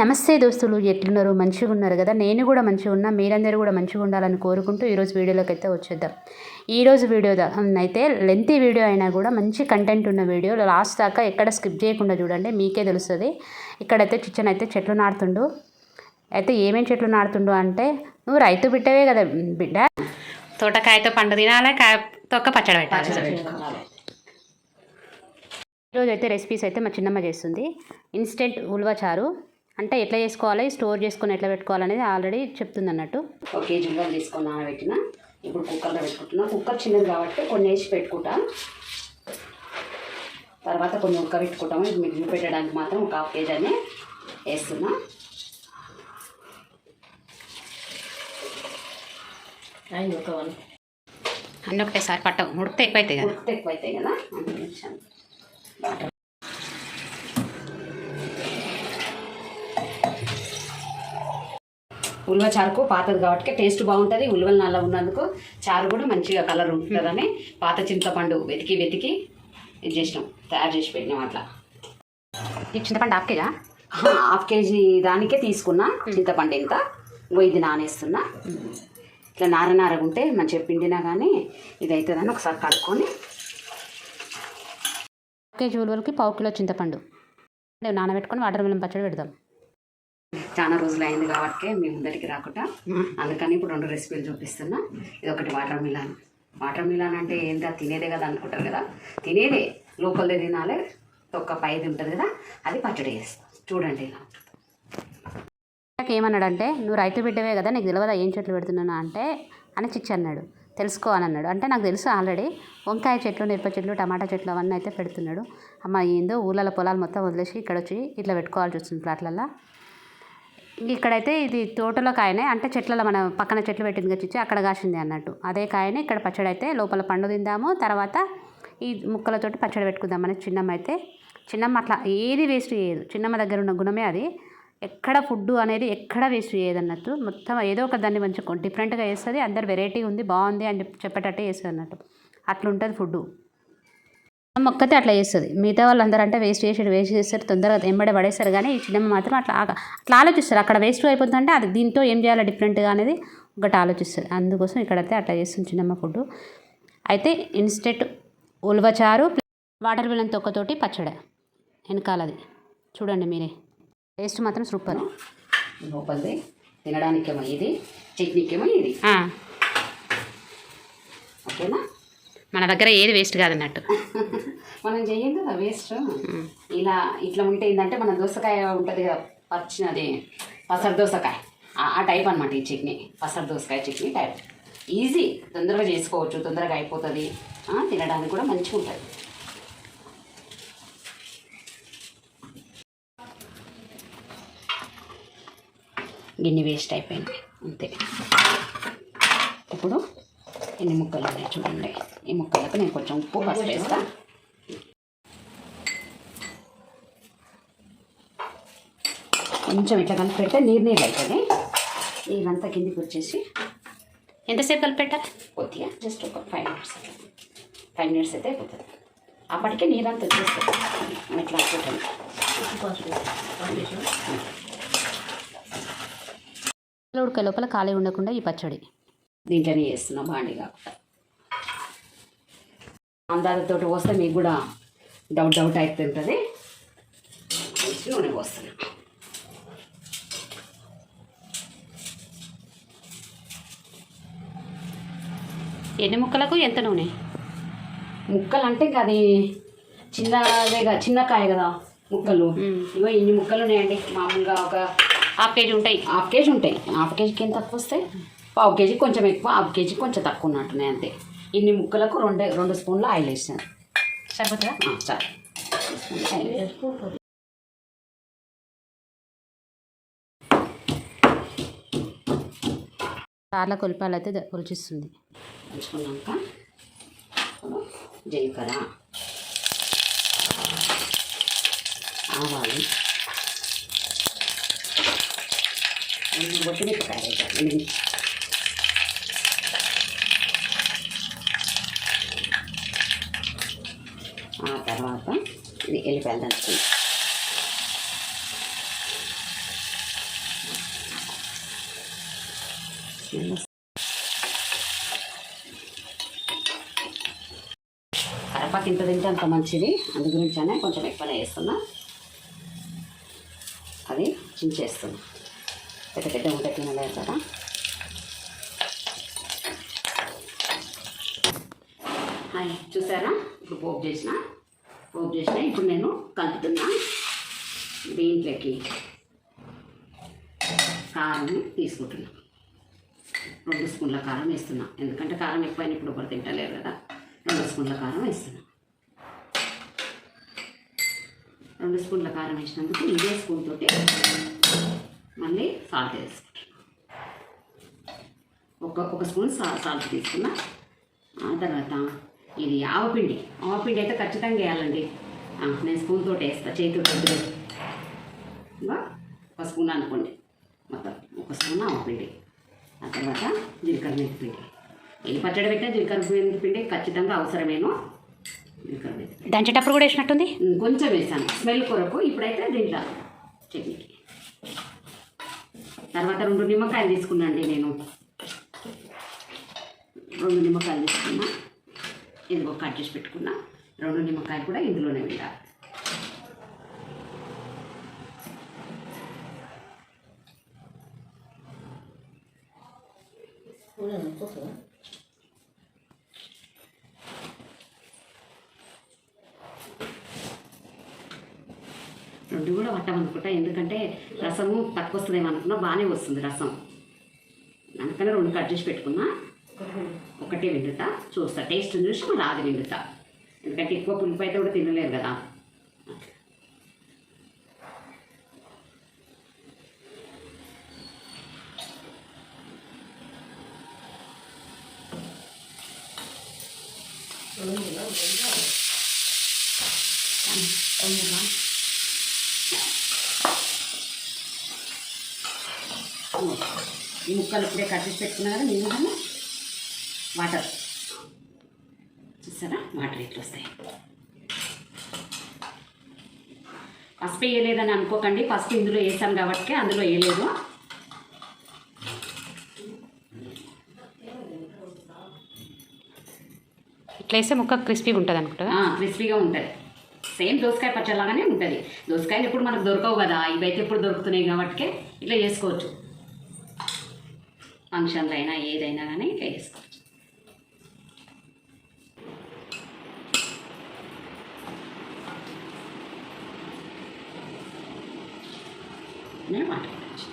నమస్తే దోస్తులు ఎట్లున్నారు? మంచిగా ఉన్నారు కదా? నేను కూడా మంచిగా ఉన్నా. మీరందరూ కూడా మంచిగా ఉండాలని కోరుకుంటూ ఈరోజు వీడియోలోకి అయితే వచ్చేద్దాం. ఈరోజు వీడియో అయితే లెంతీ వీడియో అయినా కూడా మంచి కంటెంట్ ఉన్న వీడియో. లాస్ట్ దాకా ఎక్కడ స్కిప్ చేయకుండా చూడండి మీకే తెలుస్తుంది. ఇక్కడైతే చిచ్చన్ అయితే చెట్లు నాడుతుండు అయితే ఏమేమి చెట్లు నాడుతుండు అంటే నువ్వు రైతు బిడ్డవే కదా బిడ్డ. తోటకాయతో పండు తినాలి? కాయ తొక్క పచ్చడి పెట్టాలి? ఈరోజు అయితే రెసిపీస్ అయితే మా చిన్నమ్మ చేస్తుంది. ఇన్స్టెంట్ ఉల్వ చారు. అంటే ఎట్లా చేసుకోవాలి స్టోర్ చేసుకొని ఎట్లా పెట్టుకోవాలనేది ఆల్రెడీ చెప్తుంది అన్నట్టు ఒక కేజీ ఉల్లిగడ్డలు తీసుకొని నానబెట్టిన. ఇప్పుడు కుక్కర్లో పెట్టుకుంటున్నా. కుక్కర్ చిన్నది కాబట్టి కొన్ని వేసి పెట్టుకుంటా. తర్వాత కొన్ని ఉడకబెట్టుకుంటాము. ఇది మీకు పెట్టడానికి మాత్రం ఒక హాఫ్ కేజీ అని వేస్తున్నా. అయింది ఒక వన్. అన్నీ ఒకటేసారి పట్టవు. ఉడికితే ఎక్కువ అవుతాయి కదా. ఎక్కువ అవుతాయి కదా అందుకే వేసాను. వాటర్ ఉల్వ చారుకు పాతది కాబట్టి టేస్ట్ బాగుంటుంది. ఉల్వలు నల్ల ఉన్నందుకు చారు కూడా మంచిగా కలర్ ఉంటుందని పాత చింతపండు వెతికి వెతికి ఇది చేసినాం. తయారు చేసి పెట్టినాం అట్లా. ఈ చింతపండు హాఫ్ కేజా హాఫ్ కేజీ దానికే తీసుకున్నా. చింతపండు ఇంత ఇది నానేస్తున్నా. ఇట్లా నార నారగా ఉంటే మంచిగా పిండినా కానీ ఇది అవుతుందని ఒకసారి కలుపుకొని హాఫ్ కేజీ ఉలువలకి పావు కిలో చింతపండు. నేను నానబెట్టుకొని వాటర్ మిల్లం పచ్చడి పెడదాం. చాలా రోజులు అయింది కాబట్టి మీ ముందరికి రాకుండా. అందుకని ఇప్పుడు రెండు రెసిపీలు చూపిస్తున్నా. ఇది ఒకటి వాటర్ మిలాన్. వాటర్ మిలాన్ అంటే ఏంటో? తినేదే కదా అనుకుంటారు కదా? తినేదే. లోపలదే తినాలి. ఒక్క పైది ఉంటుంది కదా? అది పచ్చడి చేస్తాం. చూడండి ఇలా. నాకు ఏమన్నాడంటే నువ్వు రైతు బిడ్డవే కదా నీకు తెలియదా ఏం చెట్లు పెడుతున్నాను? అంటే అని చిచ్చి అన్నాడు. తెలుసుకో అని అన్నాడు. అంటే నాకు తెలుసు ఆల్రెడీ. వంకాయ చెట్లు మిరప చెట్లు టమాటా చెట్లు అవన్నీ అయితే పెడుతున్నాడు. అమ్మ ఏందో ఊళ్ళలో పొలాలు మొత్తం వదిలేసి ఇక్కడ వచ్చి ఇట్లా పెట్టుకోవాల్సి వస్తుంది ప్లాట్లల్లో. ఇక్కడైతే ఇది తోటలో కాయనే అంటే చెట్లలో మన పక్కన చెట్లు పెట్టింది కచ్చిచ్చి అక్కడ కాసింది అన్నట్టు. అదే కాయనే ఇక్కడ పచ్చడి అయితే లోపల పండు తిందాము తర్వాత ఈ ముక్కలతోటి పచ్చడి పెట్టుకుందామని చిన్నమ్మ అయితే. చిన్నమ్మ అట్లా ఏది వేస్ట్ చేయదు. చిన్నమ్మ దగ్గర ఉన్న గుణమే అది. ఎక్కడ ఫుడ్ అనేది ఎక్కడ వేస్ట్ చేయదు అన్నట్టు. మొత్తం ఏదో ఒక దాన్ని మంచి డిఫరెంట్గా వేస్తుంది అందరు వెరైటీ ఉంది బాగుంది అని చెప్పి చెప్పేటట్టే వేస్తుంది అన్నట్టు. అట్లుంటుంది ఫుడ్ మొక్కతే అట్లా చేస్తుంది. మిగతా వాళ్ళందరూ అంటే వేస్ట్ చేసి వేస్ట్ చేస్తారు తొందరగా ఎంబడే పడేస్తారు కానీ ఈ చిన్నమ్మ మాత్రం అట్లా అట్లా ఆలోచిస్తారు. అక్కడ వేస్ట్ అయిపోతుందంటే అది దీంతో ఏం చేయాలి డిఫరెంట్గా అనేది ఒకటి ఆలోచిస్తుంది అందుకోసం ఇక్కడైతే అట్లా చేస్తుంది చిన్నమ్మ ఫుడ్. అయితే ఇన్స్టెంట్ ఉలవచారు వాటర్ మిలన్ తొక్కతోటి పచ్చడి. వెనకాలది. చూడండి మీరే. టేస్ట్ మాత్రం సూపర్ లోపలిది. తినడానికేమో ఇది చట్నీకేమో ఇది. ఓకేనా? మన దగ్గర ఏది వేస్ట్ కాదన్నట్టు. మనం చెయ్యం కదా వేస్ట్ ఇలా ఇట్లా ఉంటే ఏంటంటే మన దోసకాయ ఉంటుంది కదా పచ్చినది పసరు దోసకాయ. ఆ- టైప్ అనమాట ఈ చట్నీ పసరు దోసకాయ చట్నీ టైప్ ఈజీ తొందరగా చేసుకోవచ్చు తొందరగా అయిపోతుంది. తినడానికి కూడా మంచిగా ఉంటుంది. గిన్నె వేస్ట్ అయిపోయింది. అంతే. ఇప్పుడు ఎన్ని ముక్కలు ఉన్నాయి చూడండి. ఈ ముక్కలకు నేను కొంచెం ఉప్పు పసుపు వేస్తా. కొంచెం ఇట్లా కలిపి పెడితే నీరు నీరు అవుతుంది నీరంతా కిందికి వచ్చేసి ఎంతసేపు కలిపి పెట్టాలి కొద్దిగా జస్ట్ ఒక ఫైవ్ మినిట్స్ ఫైవ్ మినిట్స్ అయితే అయిపోతుంది. అప్పటికే నీరంతా వచ్చేస్తుంది. ఇట్లా అనుకుంటాం ఉడక లోపల ఖాళీ ఉండకుండా ఈ పచ్చడి. దీంట్లోనే చేస్తున్నాం బాండి కాకుండా. అందాలతో పోస్తే మీకు కూడా డౌట్ డౌట్ అవుతుంటుంది కొంచెం నూనె పోస్తున్నాం. ఎన్ని ముక్కలకు ఎంత నూనె? ముక్కలు అంటే ఇంకా అది చిన్నదే కదా చిన్న కాయ కదా ముక్కలు. ఇగో ఇన్ని ముక్కలు ఉన్నాయండి. మామూలుగా ఒక హాఫ్ కేజీ ఉంటాయి. హాఫ్ కేజీ ఉంటాయి. హాఫ్ కేజీకి ఎంత తక్కువ వస్తాయి? పావు కేజీ కొంచెం ఎక్కువ హాఫ్ కేజీ కొంచెం తక్కువ ఉన్నట్టున్నాయి అంతే. ఇన్ని ముక్కలకు రెండు రెండు స్పూన్లు ఆయిల్ వేసాను సరిపోతుందా? ఆ, చాలు కొలిపాలు అయితే ద- రుచిస్తుంది ఉంచుకున్నాక జీలకర్ర ఆవాలు బొట్టి ఆ తర్వాత ఇది ఎల్లిపాయలు దంచుకుంటాం ఇంత తింటే అంత మంచిది. అందు గురించనే కొంచెం ఎక్కువనే వేస్తున్నా. అది చించేస్తున్నా. పెద్ద పెద్ద ఉంటే తినలేదు కదా చూసారా? ఇప్పుడు పోపు చేసిన. పోపు చేసిన. ఇప్పుడు నేను కలుపుతున్నా. దీంట్లోకి కారం తీసుకుంటున్నా. రెండు స్పూన్ల కారం వేస్తున్నా. ఎందుకంటే కారం ఎక్కువైనా ఇప్పుడు ఒకరు తింటలేరు కదా. రెండు స్పూన్ల కారం వేస్తున్నా. రెండు స్పూన్ల కారం వేసినందుకు ఇదే స్పూన్ తోటి మళ్ళీ సాల్ట్ వేసుకుంటున్నా. ఒక ఒక స్పూన్ సా సాల్ట్ తీసుకున్నా. ఆ తర్వాత ఇది ఆవపిండి ఆవపిండి అయితే ఖచ్చితంగా వేయాలండి. నేను స్పూన్ తోటి వేస్తా చేతితో ఇంకా ఒక స్పూన్ అనుకోండి. మొత్తం ఒక స్పూన్ ఆవపిండి ఆ తర్వాత జీలకర్ర మెంతిపిండి ఏ పచ్చడి పెట్టినా జీలకర్ర మెంతిపిండి ఖచ్చితంగా అవసరమేను. జీలకర్ర మెంతిపిండి దంచేటప్పుడు కూడా వేసినట్టుంది? కొంచెం వేసాను. స్మెల్ కొరకు ఇప్పుడైతే దీంట్లో చట్నీకి. తర్వాత రెండు నిమ్మకాయలు తీసుకున్నాండి నేను. రెండు నిమ్మకాయలు తీసుకున్నా. ఇదిగో కట్ చేసి పెట్టుకున్నా రెండు నిమ్మకాయలు కూడా ఇందులోనే పెట్టాలి రెండు కూడా పట్టమనుకుంటా ఎందుకంటే రసము తక్కువ వస్తుందేమో అనుకున్నా బాగానే వస్తుంది రసం. అందుకనే రెండు కట్ చేసి పెట్టుకున్నా ఒకటే విండుతా చూస్తా. టేస్ట్ చూసి మళ్ళీ ఆది విండుతా ఎందుకంటే ఎక్కువ పులుపు అయితే కూడా తినలేరు కదా. ఈ ముక్కలు ఇప్పుడే కట్ చేసి పెట్టుకున్నా కదా నేను కూడా వాటర్. చూసారా? వాటర్ ఇట్లా వస్తాయి పసుపు వేయలేదని అనుకోకండి. పసుపు ఇందులో వేసాం కాబట్టి అందులో వేయలేదు. ఇట్లా వేస్తే ముక్క క్రిస్పీగా ఉంటుంది అనుకుంటా? క్రిస్పీగా ఉంటుంది. సేమ్ దోసకాయ పచ్చలాగానే ఉంటుంది. దోసకాయలు ఎప్పుడు మనకు దొరకవు కదా. ఇవైతే ఎప్పుడు దొరుకుతున్నాయి కాబట్టి ఇట్లా చేసుకోవచ్చు ఫంక్షన్లు అయినా ఏదైనా కానీ ఇట్లా చేసుకోవచ్చు నేను మాట్లాడచ్చు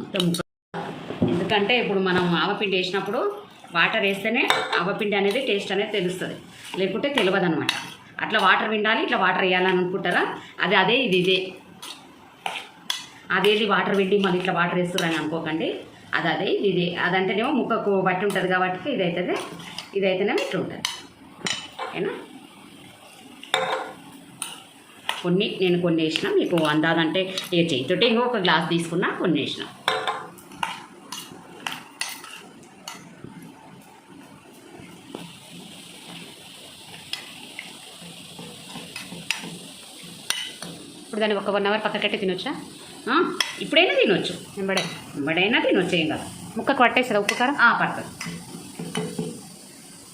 మొత్తం ఎందుకంటే ఇప్పుడు మనం ఆవపిండి వేసినప్పుడు వాటర్ వేస్తేనే ఆవపిండి అనేది టేస్ట్ అనేది తెలుస్తుంది. లేకుంటే తెలియదు అనమాట అట్లా వాటర్ విండాలి ఇట్లా వాటర్ వేయాలని అనుకుంటారా? అది అదే ఇది ఇదే. అదేది వాటర్ పిండి మళ్ళీ ఇట్లా వాటర్ వేస్తున్నారని అనుకోకండి. అది అదే ఇది ఇదే. అదంటేనేమో ముక్కకు బట్టి ఉంటుంది కాబట్టి ఇదైతే ఇదైతేనేమో ఇట్లా ఉంటుంది ఓకేనా? కొన్ని నేను కొన్ని వేసిన మీకు అందాదంటే ఇక చేతితోటి ఇంకో ఒక గ్లాస్ తీసుకున్నా కొన్ని వేసిన. ఇప్పుడు దాన్ని ఒక వన్ అవర్ పక్కకెట్టి తినొచ్చా? ఇప్పుడైనా తినొచ్చు. వెంబడే ఇప్పుడైనా తినొచ్చు ఏం కదా. ముక్కకు పట్టేస్తుందా ఉప్పు కారం? పడుతుంది.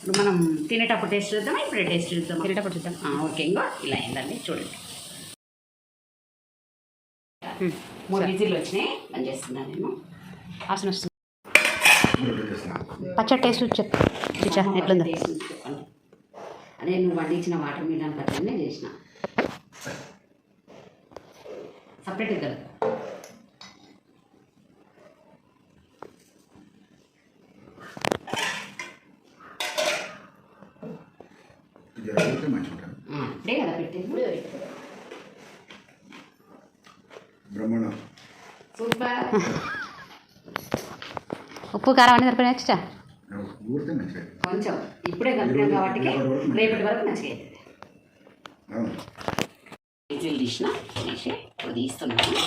ఇప్పుడు మనం తినేటప్పుడు టేస్ట్ చూద్దామా? ఇప్పుడే టేస్ట్ చూద్దామా? తినేటప్పుడు చూద్దాం. ఆ, ఓకే ఇంకో ఇలా అయిందండి చూడండి. మూడు విజిల్లు వచ్చినాయి. బంద్ చేస్తున్నాను నేను? వాసన వస్తుంది. పచ్చడి టేస్ట్ చెప్పు. ఎట్లుందో? అదే నువ్వు వండించిన వాటర్ మిలన్ పచ్చడినే చేసిన. సపరేట్ కదా జరిగితే మంచిగా ఉంటుంది ఆ, ఉప్పు కారం అనేది సరిపోయినా మంచిగా. కొంచెం. ఇప్పుడే కలిపినాం కాబట్టి రేపటి వరకు మంచిగా విజిల్ తీసిన ఇప్పుడు తీస్తున్నాను.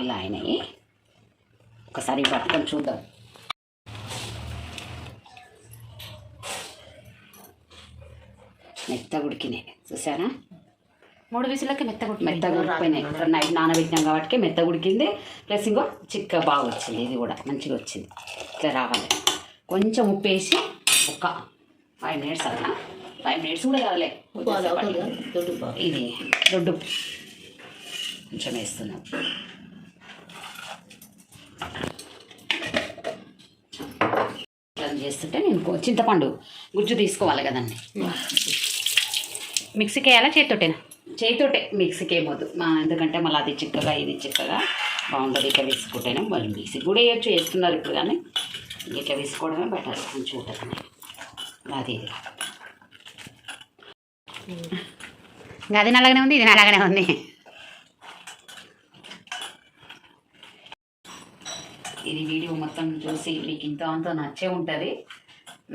ఇలా అయినాయి. ఒకసారి పట్టుకొని చూద్దాం. మెత్త ఉడికినాయి చూసారా? మూడు విసులకి మెత్తగా మెత్తగా ఉడికిపోయినాయి నైట్ నానబెట్టినాం కాబట్టి మెత్తగా ఉడికింది ప్లస్ ఇంకో చిక్క బాగా వచ్చింది. ఇది కూడా మంచిగా వచ్చింది. ఇట్లా రావాలి. కొంచెం ఉప్పు వేసి ఒక ఫైవ్ మినిట్స్ అలా ఫైవ్ మినిట్స్ కూడా కావాలి ఇది దొడ్డు కొంచెం వేస్తున్నాం. చేస్తుంటే నేను చింతపండు గుజ్జు తీసుకోవాలి కదండి. మిక్సీకి వేయాలా చేతితోటేనా? చేతితోటే మిక్సీకి ఏమొద్దు మా ఎందుకంటే మళ్ళీ అది చిక్కగా ఇది చిక్కగా. బాగుంటుంది. ఇట్లా వేసుకుంటేనే మళ్ళీ మిక్సీ కూడా వేయచ్చు వేస్తున్నారు ఇప్పుడు కానీ. ఇట్లా వేసుకోవడమే బెటర్. మంచిగా ఉంటుంది అది. అది నల్లగానే ఉంది ఇది నల్లగానే ఉంది. ఇది వీడియో మొత్తం చూసి మీకు ఇంత అంత నచ్చే ఉంటుంది.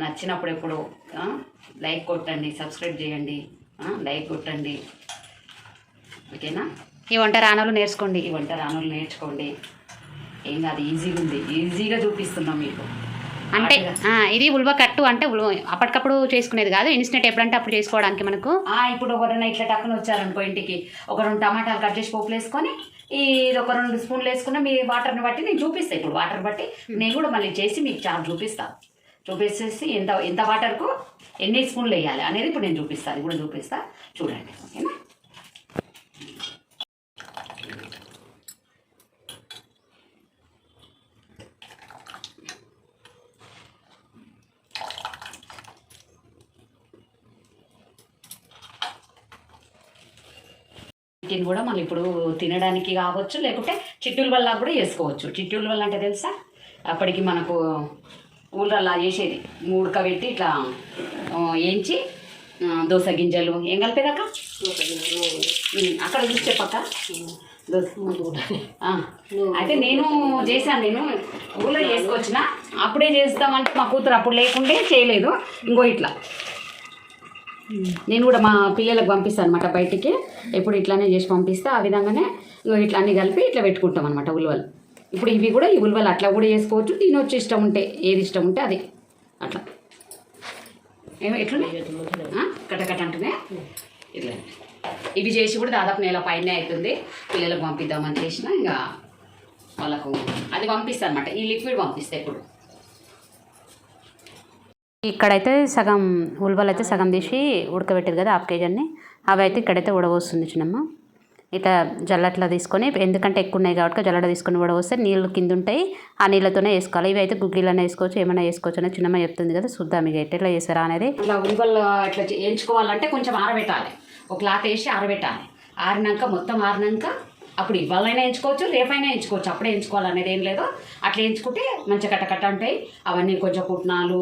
నచ్చినప్పుడు ఎప్పుడు లైక్ కొట్టండి సబ్స్క్రైబ్ చేయండి. లైక్ కొట్టండి. ఓకేనా? ఈ వంట రానోళ్ళు నేర్చుకోండి. ఈ వంట రానులు నేర్చుకోండి. ఏం కాదు ఈజీగా ఉంది. ఈజీగా చూపిస్తున్నాం మీకు. అంటే ఇది ఉల్వ కట్టు అంటే ఉల్వ అప్పటికప్పుడు చేసుకునేది కాదు. ఇన్స్టెంట్ ఎప్పుడంటే అప్పుడు చేసుకోవడానికి మనకు. ఇప్పుడు ఎవరైనా ఇట్లా టక్కున వచ్చారనుకో ఇంటికి. ఒక రెండు టమాటాలు కట్ చేసి పోపులు వేసుకొని ఇది ఒక రెండు స్పూన్లు వేసుకున్న మీ వాటర్ని బట్టి నేను చూపిస్తాను ఇప్పుడు వాటర్ బట్టి నేను కూడా మళ్ళీ చేసి మీకు చాలా చూపిస్తాను చూపించేసి ఎంత ఎంత వాటర్కు ఎన్ని స్పూన్లు వేయాలి అనేది ఇప్పుడు నేను చూపిస్తాను అది కూడా చూపిస్తా. చూడండి. ఓకేనా? వీటిని కూడా మళ్ళీ ఇప్పుడు తినడానికి కావచ్చు లేకుంటే చిట్టుల వల్ల కూడా చేసుకోవచ్చు. చిట్టుల వల్ల అంటే తెలుసా? అప్పటికి మనకు ఊళ్ళల్లా చేసేది. ఉడకబెట్టి పెట్టి ఇట్లా వేయించి దోశ దోస గింజలు ఏం కలిపేదాక అక్కడ చూసి చెప్పక్క. అయితే నేను చేశాను. నేను ఊళ్ళో చేసుకొచ్చిన. అప్పుడే చేస్తామంటే మా కూతురు అప్పుడు లేకుంటే చేయలేదు. ఇంకో ఇట్లా. నేను కూడా మా పిల్లలకు పంపిస్తాను అనమాట బయటికి. ఎప్పుడు ఇట్లానే చేసి పంపిస్తా. ఆ విధంగానే ఇగో ఇట్లా అన్నీ కలిపి ఇట్లా పెట్టుకుంటాం అనమాట ఉలువలు. ఇప్పుడు ఇవి కూడా ఈ ఉలువలు అట్లా కూడా చేసుకోవచ్చు తినొచ్చు ఇష్టం ఉంటే ఏది ఇష్టం ఉంటే అది. అట్లా. ఏమో ఎట్లున్నాయి? కటకట అంటూనే ఇట్లా. ఇవి చేసి కూడా దాదాపు నెల పైన అవుతుంది. పిల్లలకు పంపిద్దామని చేసిన ఇంకా వాళ్ళకు అది పంపిస్తాను అనమాట ఈ లిక్విడ్ పంపిస్తే ఇప్పుడు ఇక్కడైతే సగం ఉల్వలు అయితే సగం తీసి ఉడకబెట్టారు కదా హాఫ్ కేజీ అన్ని. అవి అయితే ఇక్కడైతే ఉడవస్తుంది చిన్నమ్మ. ఇట్లా జల్లట్లా తీసుకొని ఎందుకంటే ఎక్కువ ఉన్నాయి కాబట్టి జల్లడ తీసుకొని ఉడవస్తే నీళ్ళు కింద ఉంటాయి. ఆ నీళ్ళతోనే వేసుకోవాలి. ఇవి అయితే గుగ్గిలనే వేసుకోవచ్చు ఏమైనా వేసుకోవచ్చు అని చిన్నమ్మ చెప్తుంది కదా. చూద్దాం ఇక ఎట్లా చేస్తారా అనేది. ఇట్లా ఉల్వలు ఇట్లా వేయించుకోవాలంటే కొంచెం ఆరబెట్టాలి. ఒక క్లాత్ వేసి ఆరబెట్టాలి. ఆరినాక మొత్తం ఆరినాక అప్పుడు ఇవాళైనా ఎంచుకోవచ్చు రేపైనా ఎంచుకోవచ్చు. అప్పుడే ఎంచుకోవాలనేది ఏం లేదు. అట్లా ఎంచుకుంటే మంచిగా కట్టకట్ట ఉంటాయి. అవన్నీ కొంచెం పుట్నాలు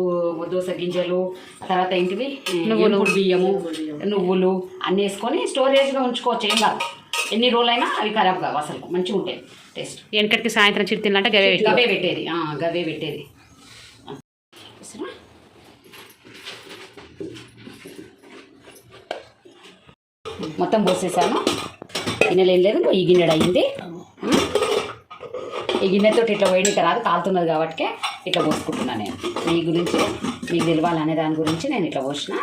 దోస గింజలు తర్వాత ఏంటివి? నువ్వులు. బియ్యము నువ్వులు అన్నీ వేసుకొని స్టోరేజ్గా ఉంచుకోవచ్చు. ఏం కాదు. ఎన్ని రోజులైనా అవి ఖరాబ్ కావు అసలు. మంచిగా ఉంటాయి. టేస్ట్. వెనకటికి సాయంత్రం చిరుతిళ్ళంటే గవే పెట్టి గవే పెట్టేది. గవే పెట్టేది? మొత్తం పోసేసాను. గిన్నెలు ఏం లేదు ఈ గిన్నెడు అయ్యింది ఈ గిన్నెతో ఇట్లా వేయడానికి రాదు కాలుతున్నది కాబట్టి ఇట్లా పోసుకుంటున్నాను నేను. మీ గురించి మీకు తెలియాలనే దాని గురించి నేను ఇట్లా పోసిన?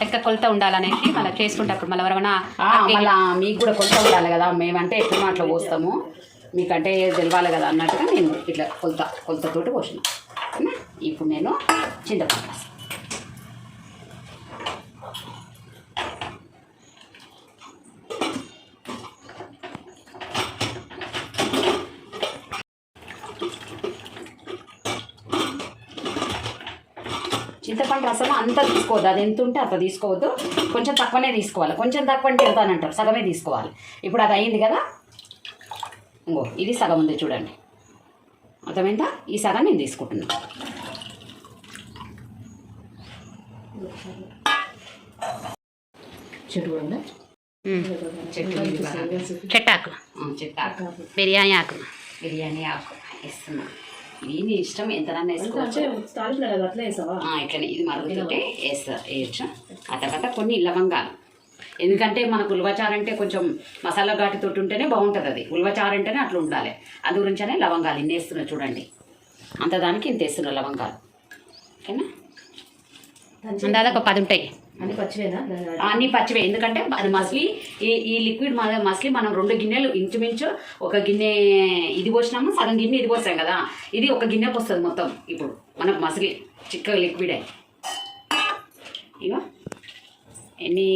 లెక్క కొలత ఉండాలనేసి మళ్ళీ చేసుకుంటప్పుడు మళ్ళీ ఎవరైనా మళ్ళా మీకు కూడా కొలత ఉండాలి కదా మేమంటే ఎట్లా అట్లా పోస్తాము మీకంటే తెలవాలి కదా అన్నట్టుగా నేను ఇట్లా కొలత కొలతతోటి పోసిన? ఇప్పుడు నేను. చింతపండు రసం అంత తీసుకోవద్దు. అది ఎంత ఉంటే అంత తీసుకోవద్దు. కొంచెం తక్కువనే తీసుకోవాలి. కొంచెం తక్కువ అంటే ఎంత అని అంటారు? సగమే తీసుకోవాలి. ఇప్పుడు అది అయింది కదా? ఇంకో ఇది సగం ఉంది చూడండి. అర్థమైందా? ఈ సగం నేను తీసుకుంటున్నాను చెట్టు. చెట్టాకు ఆ, చెట్టు బిర్యానీ ఆకు. బిర్యానీ ఆకు. వేస్తున్నా. ఇది నీ ఇష్టం? ఎంతనన్నా వేసుకోవచ్చు. ఇట్లనే ఇది మరుగుతుంటే వేస్తా వేయచ్చు? ఆ తర్వాత కొన్ని లవంగాలు. ఎందుకంటే మనకు ఉల్వచారు అంటే కొంచెం మసాలా ఘాటుతో ఉంటేనే బాగుంటుంది అది. ఉల్వచారు అంటేనే అట్లా ఉండాలి. అందు గురించనే లవంగాలు ఇన్ని వేస్తున్నా చూడండి. అంత దానికి ఇంత వేస్తున్నా లవంగాలు. ఓకేనా? దాదాపు పది ఉంటాయి. అన్ని పచ్చివేనా? అన్ని పచ్చివే. ఎందుకంటే అది మసిలి ఈ ఈ లిక్విడ్ మసిలి మనం రెండు గిన్నెలు ఇంచుమించు ఒక గిన్నె ఇది పోసినాము సగం గిన్నె ఇది పోసాం కదా. ఇది ఒక గిన్నెకి వస్తుంది మొత్తం ఇప్పుడు. మనకు మసిలి చిక్క లిక్విడే. ఇగో ఎన్ని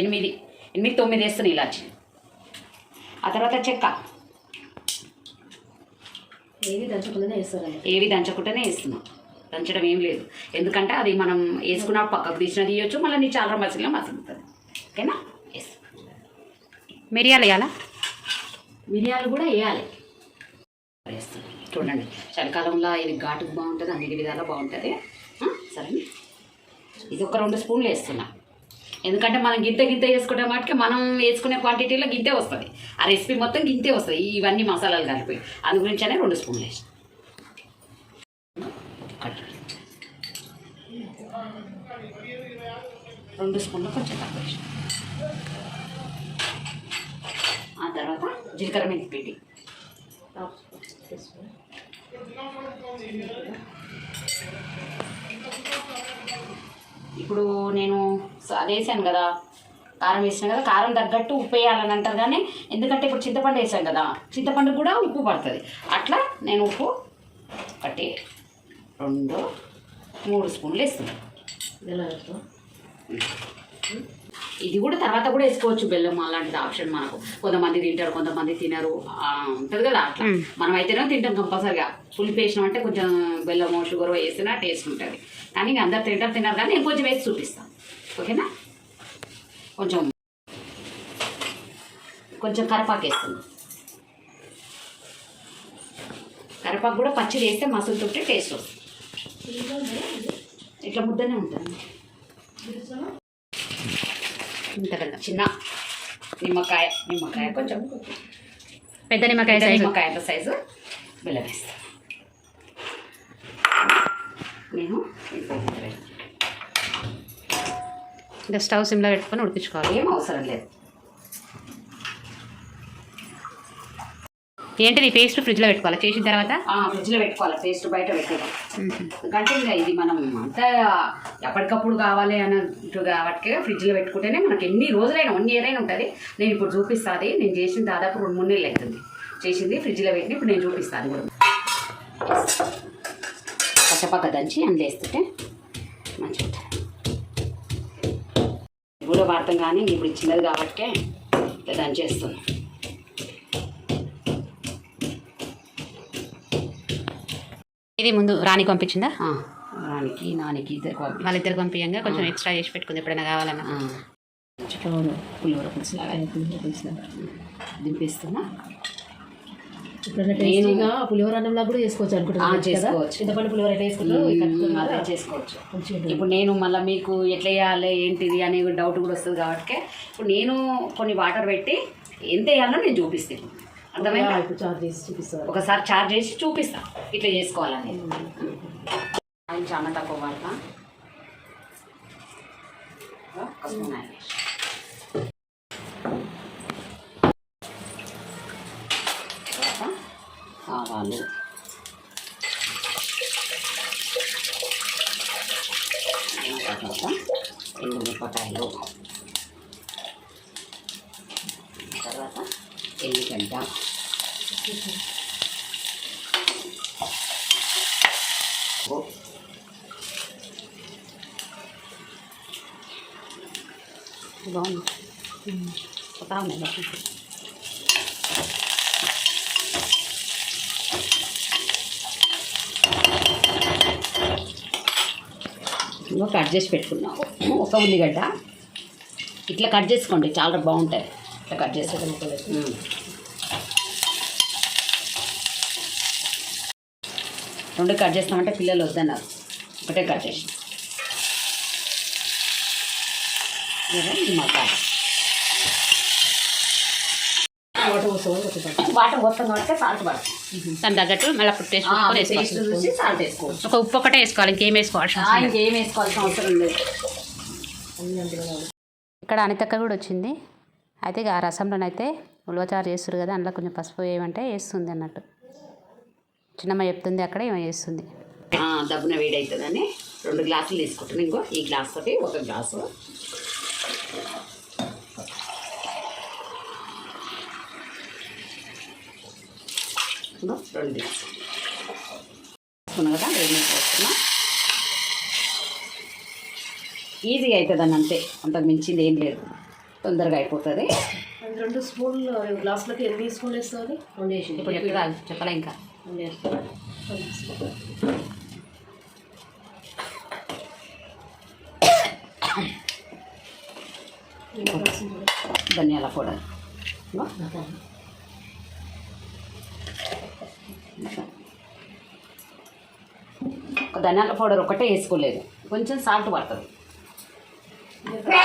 ఎనిమిది. ఎనిమిది తొమ్మిది వేస్తున్నాయి ఇలాచి. ఆ తర్వాత చెక్క. ఏది దంచకుండానే వేస్తారండి. ఏవి దంచకుండానే వేస్తున్నాం. దంచడం ఏం లేదు. ఎందుకంటే అది మనం వేసుకున్న పక్కకు తీసిన తీయొచ్చు మళ్ళీ నీ చాలా మసిలిగా మసులుతుంది. ఓకేనా? ఎస్ మిరియాలు వేయాలా? మిరియాలు కూడా వేయాలి. వేస్తాం చూడండి చలికాలంలో ఇది ఘాటుకు బాగుంటుంది అన్ని విధాలా బాగుంటుంది. సరే ఇది ఒక రెండు స్పూన్లు వేస్తున్నా. ఎందుకంటే మనం గింత గింత వేసుకునే వాటికి మనం వేసుకునే క్వాంటిటీలో గింతే వస్తుంది. ఆ రెసిపీ మొత్తం గింతే వస్తుంది. ఇవన్నీ మసాలాలు కలిపి. అందు గురించనే రెండు స్పూన్లు వేసిన. రెండు స్పూన్లు కొంచెం తక్కువ ఆ తర్వాత జీలకర్ర మెంతి పిండి ఇప్పుడు నేను అది వేసాను కదా కారం వేసాను కదా కారం తగ్గట్టు ఉప్పు వేయాలని అంటారు కానీ ఎందుకంటే ఇప్పుడు చింతపండు వేసాం కదా చింతపండు కూడా ఉప్పు పడుతుంది. అట్లా నేను ఉప్పు ఒకటి రెండు మూడు స్పూన్లు వేస్తున్నాను ఇది కూడా తర్వాత కూడా వేసుకోవచ్చు బెల్లం అలాంటిది ఆప్షన్ మనకు. కొంతమంది తింటారు కొంతమంది తినరు. ఉంటుంది కదా అట్లా. మనం అయితేనే తింటాం కంపల్సరిగా. పులిపి వేసినాం అంటే కొంచెం బెల్లము షుగర్ వేసినా టేస్ట్ ఉంటుంది. కానీ ఇంక అందరు తింటారు తినరు కానీ నేను కొంచెం వేసి చూపిస్తాను ఓకేనా? కొంచెం కొంచెం కరివేపాకు వేస్తుంది కరివేపాకు కూడా పచ్చిది వేస్తే మసలు తొట్టి టేస్ట్ వస్తుంది. ఇట్లా ముద్దనే ఉంటుంది. ఇంత పెద్ద చిన్న నిమ్మకాయ నిమ్మకాయ కొంచెం. పెద్ద నిమ్మకాయ సైజు. నిమ్మకాయ సైజు బెల్లం వేస్తాను నేను ఇంకా స్టవ్ సిమ్లో పెట్టుకొని ఉడికించుకోవాలి. ఏం అవసరం లేదు. ఏంటిది పేస్ట్ ఫ్రిడ్జ్లో పెట్టుకోవాలి? చేసిన తర్వాత? ఫ్రిడ్జ్లో పెట్టుకోవాలి. పేస్ట్ బయట పెట్టేది ఎందుకంటే ఇంకా ఇది మనం అంతా ఎప్పటికప్పుడు కావాలి అన్నట్టు కాబట్టి ఫ్రిడ్జ్లో పెట్టుకుంటేనే మనకి ఎన్ని రోజులైనా వన్ ఇయర్ అయినా ఉంటుంది. నేను ఇప్పుడు చూపిస్తాది నేను చేసిన దాదాపు రెండు మూడు నెలలు అవుతుంది. చేసింది ఫ్రిడ్జ్లో పెట్టి ఇప్పుడు నేను చూపిస్తాను కూడా. పచ్చపక్క దంచి అందులో వేస్తుంటే మంచిగా ఉంటుంది. కూడా వాడతాం కానీ ఇప్పుడు చిన్నది కాబట్టి ఇట్లా దంచేస్తున్నాం. ఇది ముందు రాణికి పంపించిందా? ఆ, రానికి నానికి ఇద్దరు వాళ్ళిద్దరు పంపించంగా కొంచెం ఎక్స్ట్రా చేసి పెట్టుకుంది ఎప్పుడైనా కావాలన్నా. పులిహోర లాగా దింపేస్తున్నా. ఇప్పుడు టేస్టీగా పులిహోర అన్నంలా కూడా చేసుకోవచ్చు అనుకుంటున్నాను చేసుకోవచ్చు. చింతపండు పులిహోర ఎట్లా అదే చేసుకోవచ్చు. ఇప్పుడు నేను మళ్ళీ మీకు ఎట్లా వేయాలి ఏంటిది అనే డౌట్ కూడా వస్తుంది కాబట్టి ఇప్పుడు నేను కొన్ని వాటర్ పెట్టి ఎంత వేయాలో నేను చూపిస్తాను. అర్థమైందా? ఇప్పుడు చార్జ్ చేసి చూపిస్తారు ఒకసారి చార్జ్ చేసి చూపిస్తా. ఇట్లా చేసుకోవాలని. ఆయిల్ చాలా తక్కువ. తర్వాత ఆవాలు. తర్వాత ఎండుమిరపకాయలు తర్వాత ఎల్లిగడ్డ. ఓ. బాగుంది కొత్త ఉన్నాయి బాగుంది. ఇంకో కట్ చేసి పెట్టుకున్నాము ఒక ఉల్లిగడ్డ ఇట్లా కట్ చేసుకోండి చాలా బాగుంటాయి ఇట్లా కట్ చేసేది ఉమ్. రెండు కట్ చేస్తామంటే పిల్లలు వద్దన్నారు. ఒకటే కట్ చేసి. వాటర్ కాబట్టి సాల్ట్ పడుతుంది. దాని తగ్గట్టు మళ్ళీ అప్పుడు టేస్ట్ చూసి సాల్ట్ వేసుకోవచ్చు. ఒక ఉప్పు ఒకటే వేసుకోవాలి ఇంకేం వేసుకోవాల్సిన. ఇంకేం వేసుకోవాల్సిన అవసరం లేదు. ఇక్కడ అనితక్క కూడా వచ్చింది. అయితే ఇక ఆ రసంలోనైతే ఉలవచారు చేస్తారు కదా అందులో కొంచెం పసుపు వేయమంటే వేస్తుంది అన్నట్టు. చిన్నమ్మ చెప్తుంది అక్కడ ఏమో చేస్తుంది ఆ, దబ్బున వేడి అవుతుందని రెండు గ్లాసులు తీసుకుంటాను ఇంకో ఈ గ్లాస్ తోటి ఒక గ్లాసు రెండు గ్లాసులు వేసుకున్నా కదా పోస్తున్నా ఈజీగా అవుతుంది అని అంతే అంతకు మించింది ఏం లేదు తొందరగా అయిపోతుంది రెండు స్పూన్లు గ్లాసులకి ఎన్ని స్పూన్లు వేస్తుంది రెండు వేసి ఇప్పుడు చెప్పలే ఇంకా రెండు ధనియాల పౌడర్ ధనియాల పౌడర్ ఒకటే వేసుకోలేదు. కొంచెం సాల్ట్ పడుతుంది ఇంకా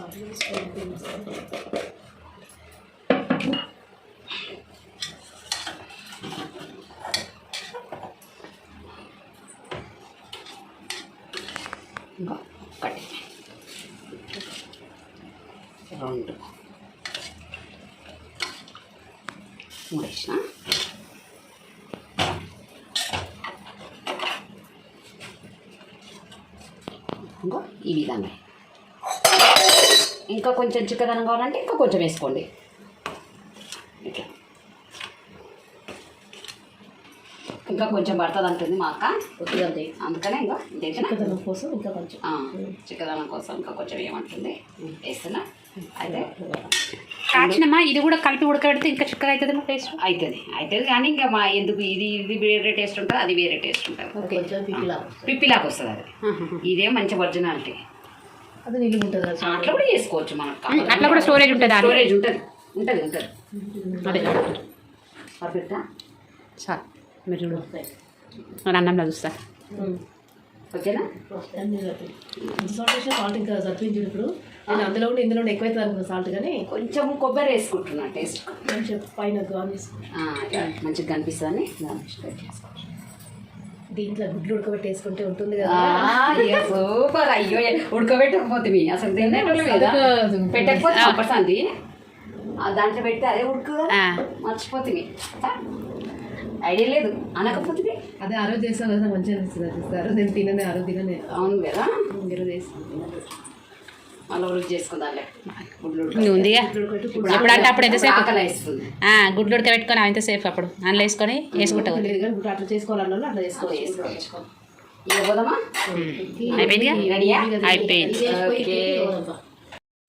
ఒకటి రెండు మూడు వేసిన ఇంకో ఈ విధంగా. ఇంకా కొంచెం చిక్కదనం కావాలంటే ఇంకా కొంచెం వేసుకోండి. ఇట్లా. ఇంకా కొంచెం పడుతుంది అంటుంది మా అక్క. కొద్దిగా అంతే. అందుకనే ఇంకా చిక్కదనం కోసం ఇంకా కొంచెం. చిక్కదనం కోసం ఇంకా కొంచెం ఏమంటుంది? వేస్తున్నా. అయితే కాచినమ్మా ఇది కూడా కలిపి ఉడకబెడితే ఇంకా చిక్కగా అవుతుంది టేస్ట్. అవుతుంది అవుతుంది కానీ ఇంకా మా ఎందుకు ఇది ఇది వేరే టేస్ట్ ఉంటుంది అది వేరే టేస్ట్ ఉంటుంది. పిప్పిలాగా వస్తుంది అది. ఇదే మంచి ఒరిజినాలిటీ. అది నీళ్ళు ఉంటుంది కదా అట్లా కూడా చేసుకోవచ్చు మనకు అట్లా కూడా స్టోరేజ్ ఉంటుంది? స్టోరేజ్ ఉంటుంది ఉంటుంది ఉంటుంది. అదే. పర్ఫెక్టా సార్ మీరు చూడు. నేను అన్నంలో చూస్తా. ఓకేనా? సాల్ట్ ఇంకా సరిపోయింది ఇప్పుడు. నేను అందులో ఉండి ఇందులో ఉండి ఎక్కువైతుంది అనుకున్నా సాల్ట్ కానీ. కొంచెం కొబ్బరి వేసుకుంటున్నా టేస్ట్ కొంచెం పైన గాన్ మంచిగా కనిపిస్తుందని చేసుకోవచ్చు దీంట్లో గుడ్లు ఉడకబెట్టి వేసుకుంటే ఉంటుంది కదా. సూపర్. అయ్యో ఉడకబెట్టకపోతే అసలు తినేటోళ్ళు కదా. పెట్టకపోతే పంపడుతుంది దాంట్లో పెడితే అదే ఉడుకు ఆ. మర్చిపోతుంది ఐడియా లేదు. అనకపోతుంది అదే ఆ రోజు చేస్తాను కదా మంచిగా అనిపిస్తుంది. నేను తిననే ఆ రోజు తిననే. అవును కదా. ఈరోజు వేసుకుంటాను మళ్ళీ ఉడికి చేసుకుందాంలే గుడ్లు ఉడక- నువ్వు ఉందిగా? ఇప్పుడు ఎప్పుడంటే అప్పుడు ఎంతసేపు ఆకలి వేస్తుంది. ఆ, గుడ్లు ఉడకబెట్టుకొని అవి ఎంతసేపు అప్పుడు? అందులో వేసుకొని వేసుకుంటావు లేదు కానీ ఇప్పుడు అట్లా చేసుకోవాలన్నా అట్లా చేసుకోవాలి ఇక పోదామా? అయిపోయిందిగా రెడీయా అయిపోయింది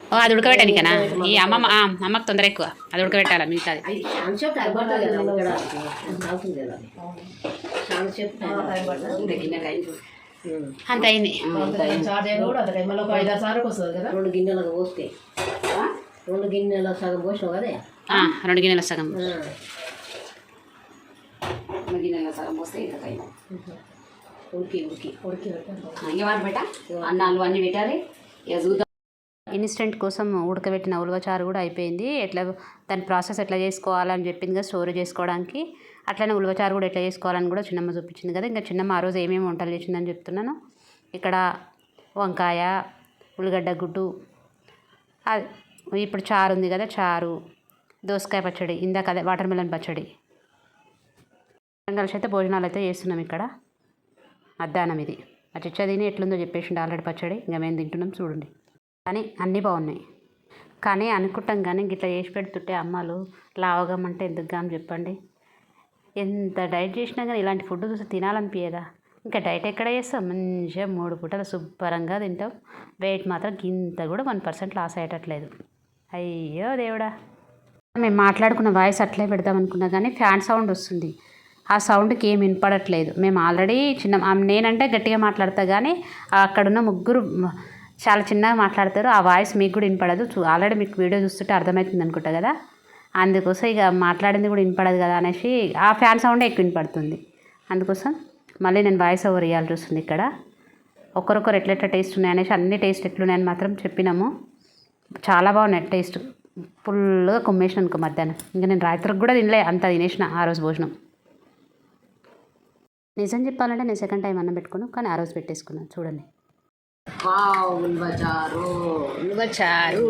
ఓ అది ఉడకబెట్టానికనా ఈ అమ్మమ్మ ఆ, అమ్మకు తొందర ఎక్కువ. అది ఉడకబెట్టాలి? మిగతాది. గిన్నెకాయ చూడు. అంత అయింది. రెండు గిన్నెలకు పోస్తే. ఆ? రెండు గిన్నెల సగం పోసినావు కదే? ఆ, రెండు గిన్నెల సగం. ఇంకా గిన్నెలో సగం పోస్తే ఇంకా కాయ ఉడికి ఉడికి. ఉడికి ఇంకేమన్నా పెట్టా అన్నాలు అన్నీ పెట్టాలి. ఇక చూద్దాం. ఇన్స్టెంట్ కోసం ఉడకబెట్టిన ఉలవచారు కూడా అయిపోయింది. ఎట్లా దాని ప్రాసెస్ ఎట్లా చేసుకోవాలని చెప్పింది కదా స్టోర్ చేసుకోవడానికి. అట్లనే ఉలవచారు కూడా ఎట్లా చేసుకోవాలని కూడా చిన్నమ్మ చూపించింది కదా. ఇంకా చిన్నమ్మ ఆ రోజు ఏమేమి వంటలు చేసిందని చెప్తున్నాను. ఇక్కడ వంకాయ ఉల్లిగడ్డ గుడ్డు అది ఇప్పుడు చారు ఉంది కదా చారు దోసకాయ పచ్చడి ఇందాక అదే వాటర్ మిలన్ పచ్చడి. కలిసి అయితే భోజనాలు అయితే చేస్తున్నాం ఇక్కడ. మధ్యాహ్నం ఇది. ఆ చిచ్చ తిని ఎట్లుందో చెప్పేసిండు ఆల్రెడీ పచ్చడి. ఇంకా మేము తింటున్నాం చూడండి. కానీ అన్నీ బాగున్నాయి. కానీ అనుకుంటాం కానీ గిట్లా చేసి పెడుతుంటే అమ్మలు లావగమంటే ఎందుకు గాం చెప్పండి. ఎంత డైట్ చేసినా కానీ ఇలాంటి ఫుడ్ చూసి తినాలనిపించదా ఇంకా డైట్ ఎక్కడ చేస్తాం మంచిగా మూడు పూటలు శుభ్రంగా తింటాం వెయిట్ మాత్రం ఇంత కూడా వన్ పర్సెంట్ లాస్ అయ్యేటట్లేదు. అయ్యో దేవుడా. మేము మాట్లాడుకున్న వాయిస్ అట్లే పెడదాం అనుకున్నా కానీ ఫ్యాన్ సౌండ్ వస్తుంది. ఆ సౌండ్కి ఏం వినపడట్లేదు. మేము ఆల్రెడీ చిన్న నేనంటే గట్టిగా మాట్లాడతా కానీ అక్కడున్న ముగ్గురు చాలా చిన్నగా మాట్లాడతారు. ఆ వాయిస్ మీకు కూడా వినపడదు. చూ ఆల్రెడీ మీకు వీడియో చూస్తుంటే అర్థమవుతుంది అనుకుంటా కదా? అందుకోసం ఇక మాట్లాడింది కూడా వినపడదు కదా అనేసి ఆ ఫ్యాన్ సౌండే ఎక్కువ వినపడుతుంది. అందుకోసం మళ్ళీ నేను వాయిస్ ఓవర్ ఇవ్వాల్సి వస్తుంది ఇక్కడ. ఒకరొకరు ఎట్లెట్లా టేస్ట్ ఉన్నాయి అనేసి అన్ని టేస్ట్ ఎట్లున్నాయని మాత్రం చెప్పినాము. చాలా బాగున్నాయి టేస్ట్ ఫుల్గా కుమ్మేసిన అనుకో మధ్యాహ్నం. ఇంకా నేను రాత్రికి కూడా తినలే అంత తినేసిన ఆ రోజు భోజనం. నిజం చెప్పాలంటే నేను సెకండ్ టైం అన్నం పెట్టుకున్నాను కానీ ఆ రోజు పెట్టేసుకున్నాను చూడండి. ఉల్వచారు ఉల్వచారు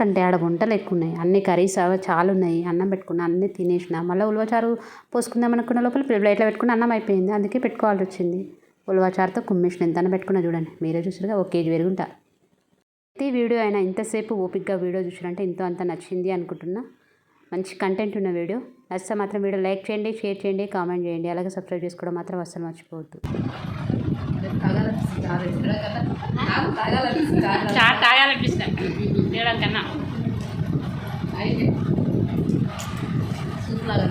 కంటే ఆడ వంటలు ఎక్కువ ఉన్నాయి అన్ని కర్రీస్ అవి చాలా ఉన్నాయి. అన్నం పెట్టుకున్న అన్నీ తినేసిన మళ్ళీ ఉలవచారు పోసుకుందాం అనుకున్న లోపల ప్లేట్లో పెట్టుకున్న అన్నం అయిపోయింది. అందుకే పెట్టుకోవాల్సి వచ్చింది. ఉలవచారుతో కుమ్మేసిన ఎంత అన్నం పెట్టుకున్నా చూడండి. మీరే చూసారుగా ఒక కేజీ పెరుగుంటా. ప్రతి వీడియో అయినా ఇంతసేపు ఓపిక్గా వీడియో చూసారంటే ఎంతో అంత నచ్చింది అనుకుంటున్నా. మంచి కంటెంట్ ఉన్న వీడియో. నచ్చితే మాత్రం వీడియో లైక్ చేయండి షేర్ చేయండి కామెంట్ చేయండి. అలాగే సబ్స్క్రైబ్ చేసుకోవడం మాత్రం అస్సలు మర్చిపోవద్దు. చాట్ తాగాలనిపిస్తుంది. తినడం కన్నా. సూప్ లాగా